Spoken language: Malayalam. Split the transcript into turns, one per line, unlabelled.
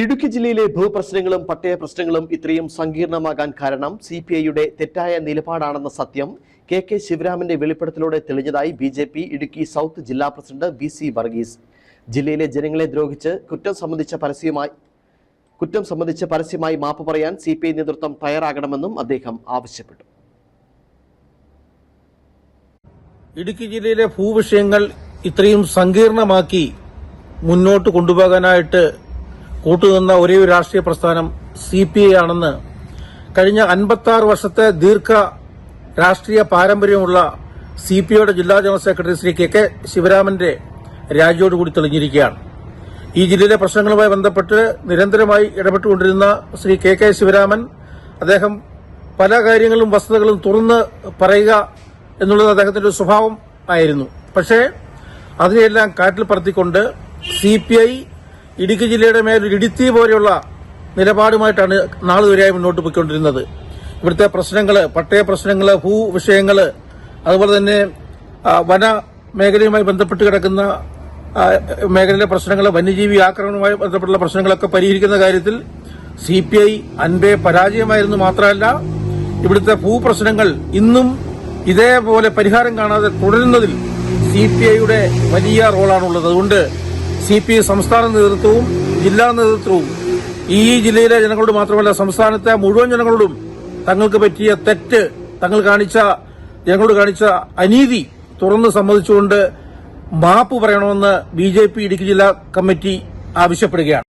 ഇടുക്കി ജില്ലയിലെ ഭൂപ്രശ്നങ്ങളും പട്ടയ പ്രശ്നങ്ങളും ഇത്രയും സങ്കീർണമാകാൻ കാരണം സി പി ഐയുടെ തെറ്റായ നിലപാടാണെന്ന സത്യം കെ കെ ശിവരാമന്റെ വെളിപ്പെടുത്തലോടെ തെളിഞ്ഞതായി B J P Idukki south ജില്ലാ പ്രസിഡന്റ് ബി സി വർഗീസ്. ജില്ലയിലെ ജനങ്ങളെ ദ്രോഹിച്ച് കുറ്റം സംബന്ധിച്ച പരസ്യമായി കുറ്റം സംബന്ധിച്ച് പരസ്യമായി മാപ്പ് പറയാൻ സി പി ഐ നേതൃത്വം തയ്യാറാകണമെന്നും അദ്ദേഹം ആവശ്യപ്പെട്ടു.
ഇടുക്കി ജില്ലയിലെ ഭൂവിഷയങ്ങൾ ഇത്രയും സങ്കീർണമാക്കി മുന്നോട്ട് കൊണ്ടുപോകാനായിട്ട് കൂട്ടുനിന്ന ഒരേ ഒരു രാഷ്ട്രീയ പ്രസ്ഥാനം സി പി ഐ ആണെന്ന് കഴിഞ്ഞ അൻപത്തി വർഷത്തെ ദീർഘ രാഷ്ട്രീയ പാരമ്പര്യമുള്ള സി പി ഐയുടെ ജില്ലാ general secretary Shri K K ശിവരാമന്റെ രാജിയോടുകൂടി തെളിഞ്ഞിരിക്കുകയാണ്. ഈ ജില്ലയിലെ പ്രശ്നങ്ങളുമായി ബന്ധപ്പെട്ട് നിരന്തരമായി ഇടപെട്ടുകൊണ്ടിരുന്ന ശ്രീ കെ കെ ശിവരാമൻ അദ്ദേഹം പല കാര്യങ്ങളും വസ്തുതകളും തുറന്ന് പറയുക എന്നുള്ളത് അദ്ദേഹത്തിന്റെ സ്വഭാവം ആയിരുന്നു. പക്ഷേ അതിനെയെല്ലാം കാറ്റിൽ പറത്തിക്കൊണ്ട് സി പി ഐ ഇടുക്കി ജില്ലയുടെ മേൽ ഇടുത്തി പോലെയുള്ള നിലപാടുമായിട്ടാണ് നാളുവരെയായി മുന്നോട്ട് പോയിക്കൊണ്ടിരുന്നത്. ഇവിടുത്തെ പ്രശ്നങ്ങൾ പട്ടയ പ്രശ്നങ്ങൾ ഭൂ വിഷയങ്ങൾ അതുപോലെ തന്നെ വന മേഖലയുമായി ബന്ധപ്പെട്ട് കിടക്കുന്ന മേഖലയിലെ പ്രശ്നങ്ങൾ വന്യജീവി ആക്രമണവുമായി ബന്ധപ്പെട്ടുള്ള പ്രശ്നങ്ങളൊക്കെ പരിഹരിക്കുന്ന കാര്യത്തിൽ സി പി ഐ അൻപെ പരാജയമായിരുന്നു മാത്രമല്ല ഇവിടുത്തെ ഭൂപ്രശ്നങ്ങൾ ഇന്നും ഇതേപോലെ പരിഹാരം കാണാതെ തുടരുന്നതിൽ സി പി ഐയുടെ വലിയ റോളാണുള്ളത്. അതുകൊണ്ട് സി പി സംസ്ഥാന നേതൃത്വവും ജില്ലാ നേതൃത്വവും ഈ ജില്ലയിലെ ജനങ്ങളോട് മാത്രമല്ല സംസ്ഥാനത്തെ മുഴുവൻ ജനങ്ങളോടും തങ്ങൾക്ക് പറ്റിയ തെറ്റ് തങ്ങൾ കാണിച്ച ജനങ്ങളോട് കാണിച്ച അനീതി തുറന്ന് സമ്മതിച്ചുകൊണ്ട് മാപ്പ് പറയണമെന്ന് ബി ജെ പി ഇടുക്കി ജില്ലാ കമ്മിറ്റി ആവശ്യപ്പെടുകയാണ്.